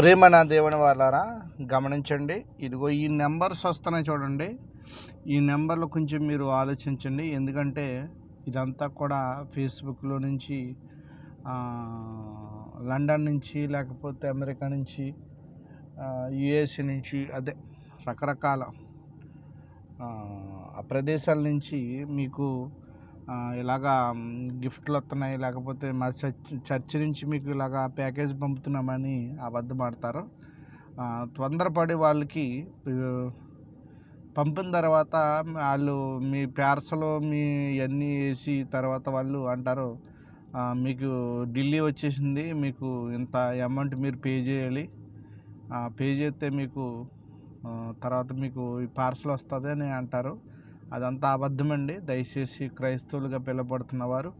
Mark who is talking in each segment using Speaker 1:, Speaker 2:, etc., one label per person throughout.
Speaker 1: ప్రేమ నా దేవుని వాళ్ళారా గమనించండి. ఇదిగో ఈ నెంబర్స్ వస్తున్నాయి చూడండి. ఈ నెంబర్లు కొంచెం మీరు ఆలోచించండి. ఎందుకంటే ఇదంతా కూడా ఫేస్బుక్లో నుంచి లండన్ నుంచి లేకపోతే అమెరికా నుంచి యుఎస్ఏ నుంచి అదే రకరకాల ఆ, ప్రదేశాల నుంచి మీకు ఇలాగా గిఫ్ట్లు వస్తున్నాయి లేకపోతే మా చర్చ్ చర్చ్ నుంచి మీకు ఇలాగా ప్యాకేజ్ పంపుతున్నామని అబద్ధం ఆడతారు తొందరపడి వాళ్ళకి పంపిన తర్వాత వాళ్ళు మీ ప్యార్సలో మీ ఇవన్నీ వేసి తర్వాత వాళ్ళు అంటారు మీకు ఢిల్లీ వచ్చేసింది మీకు ఇంత అమౌంట్ మీరు పే చేయాలి. పే చేస్తే మీకు తర్వాత మీకు ఈ పార్సల్ వస్తుంది అని అంటారు. అదంతా అబద్ధమండి. దయచేసి క్రైస్తవులుగా పిలబడుతున్న వారు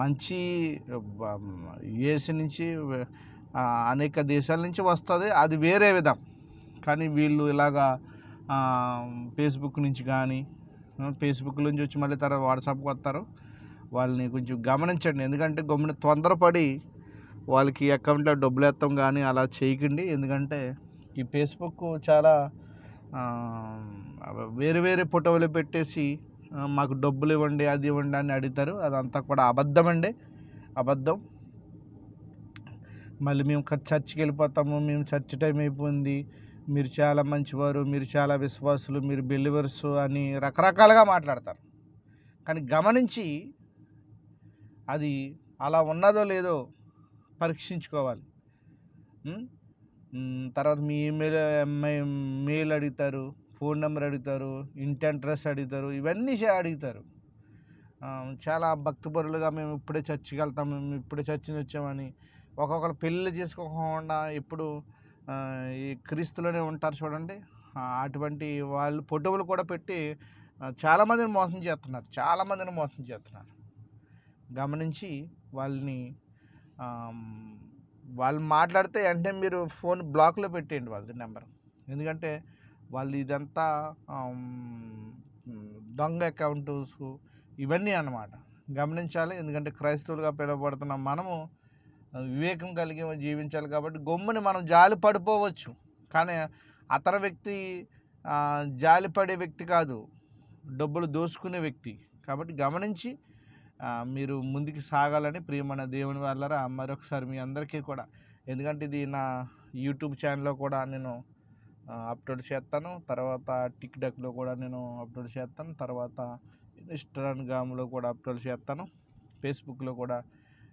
Speaker 1: మంచి యుఎస్ నుంచి అనేక దేశాల నుంచి వస్తుంది. అది వేరే విధం. కానీ వీళ్ళు ఇలాగా ఫేస్బుక్ నుంచి కానీ ఫేస్బుక్ నుంచి వచ్చి మళ్ళీ తర్వాత వాట్సాప్కి వస్తారు. వాళ్ళని కొంచెం గమనించండి. ఎందుకంటే గమ్మున తొందరపడి వాళ్ళకి అకౌంట్లో డబ్బులు వేస్తాం కానీ అలా చేయకండి. ఎందుకంటే ఈ ఫేస్బుక్ చాలా వేరే వేరే ఫోటోలు పెట్టేసి మాకు డబ్బులు ఇవ్వండి అది ఇవ్వండి అని అడుగుతారు. అదంతా కూడా అబద్ధం అండి అబద్ధం. మళ్ళీ మేము చర్చికి వెళ్ళిపోతాము. మేము చర్చ్ టైం అయిపోయింది. మీరు చాలా మంచివారు మీరు చాలా విశ్వాసులు మీరు బిలీవర్స్ అని రకరకాలుగా మాట్లాడతారు. కానీ గమనించి అది అలా ఉన్నదో లేదో పరీక్షించుకోవాలి. తర్వాత మీ ఈమెయిల్ మెయిల్ అడుగుతారు. ఫోన్ నెంబర్ అడుగుతారు ఇంటి అడ్రస్ అడుగుతారు ఇవన్నీ చే- అడుగుతారు. చాలా భక్తిపరులుగా మేము ఇప్పుడే చర్చికి వెళ్తాం మేము ఇప్పుడే చర్చి వచ్చామని. ఒక్కొక్కరు పెళ్ళి చేసుకోకుండా ఎప్పుడు ఈ క్రీస్తులోనే ఉంటారు చూడండి. అటువంటి వాళ్ళు ఫోటోలు కూడా పెట్టి చాలామందిని మోసం చేస్తున్నారు చాలామందిని మోసం చేస్తున్నారు. గమనించి వాళ్ళని వాళ్ళు మాట్లాడితే వెంటనే మీరు ఫోన్ బ్లాక్లో పెట్టేయండి వాళ్ళది నెంబర్. ఎందుకంటే వాళ్ళు ఇదంతా దొంగ అకౌంట్స్ ఇవన్నీ అన్నమాట. గమనించాలి. ఎందుకంటే క్రైస్తవులుగా పిలువబడుతున్న మనము వివేకం కలిగి జీవించాలి కాబట్టి గమ్ముని మనం జాలి పడిపోవచ్చు. కానీ అతర వ్యక్తి జాలిపడే జాలి పడే వ్యక్తి కాదు. డబ్బులు దోసుకునే వ్యక్తి. కాబట్టి గమనించి మీరు ముందుకు సాగాలని ప్రియమైన దేవుని వాళ్ళరా మరొకసారి మీ అందరికీ కూడా. ఎందుకంటే ఇది నా యూట్యూబ్ ఛానల్లో కూడా నేను అప్లోడ్ చేస్తాను. తర్వాత టిక్టాక్లో కూడా నేను అప్లోడ్ చేస్తాను. తర్వాత ఇన్స్టాగ్రామ్లో కూడా అప్లోడ్ చేస్తాను. ఫేస్బుక్లో కూడా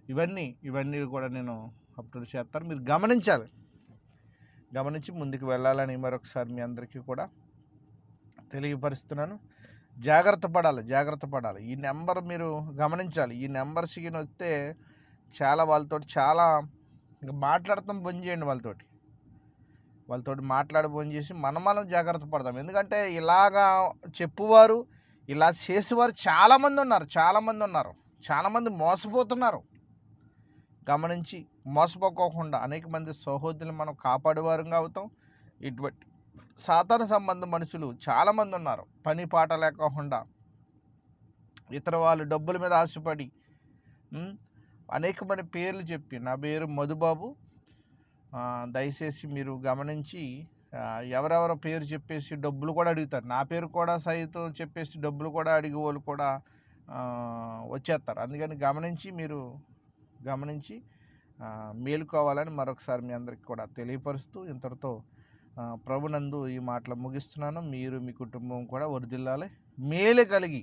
Speaker 1: ఇవన్నీ ఇవన్నీ కూడా నేను అప్లోడ్ చేస్తాను. మీరు గమనించాలి. గమనించి ముందుకు వెళ్ళాలని మరొకసారి మీ అందరికీ కూడా తెలియపరుస్తున్నాను. జాగ్రత్త పడాలి జాగ్రత్త పడాలి. ఈ నెంబర్ మీరు గమనించాలి. ఈ నెంబర్స్కి వస్తే చాలా వాళ్ళతో చాలా ఇంకా మాట్లాడతాం బంద్ చేయండి వాళ్ళతోటి. వాళ్ళతో మాట్లాడి చేసి మనం మనం జాగ్రత్త పడదాం. ఎందుకంటే ఇలాగా చెప్పువారు ఇలా చేసేవారు చాలామంది ఉన్నారు చాలామంది ఉన్నారు చాలామంది మోసపోతున్నారు. గమనించి మోసపోకోకుండా అనేక మంది సహోదరులు మనం కాపాడేవారుగా అవుతాం. ఇటువంటి సాధారణ సంబంధ మనుషులు చాలామంది ఉన్నారు. పని పాట లేకుండా ఇతర వాళ్ళు డబ్బుల మీద ఆశపడి అనేకమైన పేర్లు చెప్పి నా పేరు మధుబాబు దయచేసి మీరు గమనించి ఆ, ఎవరెవరో పేరు చెప్పేసి డబ్బులు కూడా అడుగుతారు. నా పేరు కూడా సైతం చెప్పేసి డబ్బులు కూడా అడిగే వాళ్ళు కూడా వచ్చేస్తారు. అందుకని గమనించి మీరు గమనించి మేలుకోవాలని మరొకసారి మీ అందరికి కూడా తెలియపరుస్తూ ఇంతటితో ప్రభునందు ఈ మాటలు ముగిస్తున్నాను. మీరు మీ కుటుంబం కూడా వరిదిల్లాలి మేలు కలిగి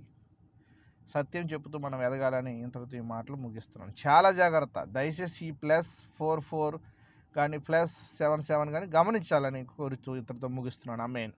Speaker 1: సత్యం చెబుతూ మనం ఎదగాలని ఇంతటితో ఈ మాటలు ముగిస్తున్నాను. చాలా జాగ్రత్త. దయచేసి ఈ ప్లస్ ఫోర్ ఫోర్ కానీ ప్లస్ సెవెన్ సెవెన్ కానీ గమనించాలని కోరుతూ ఇతరుతో ముగిస్తున్నాను. అమ్మేన్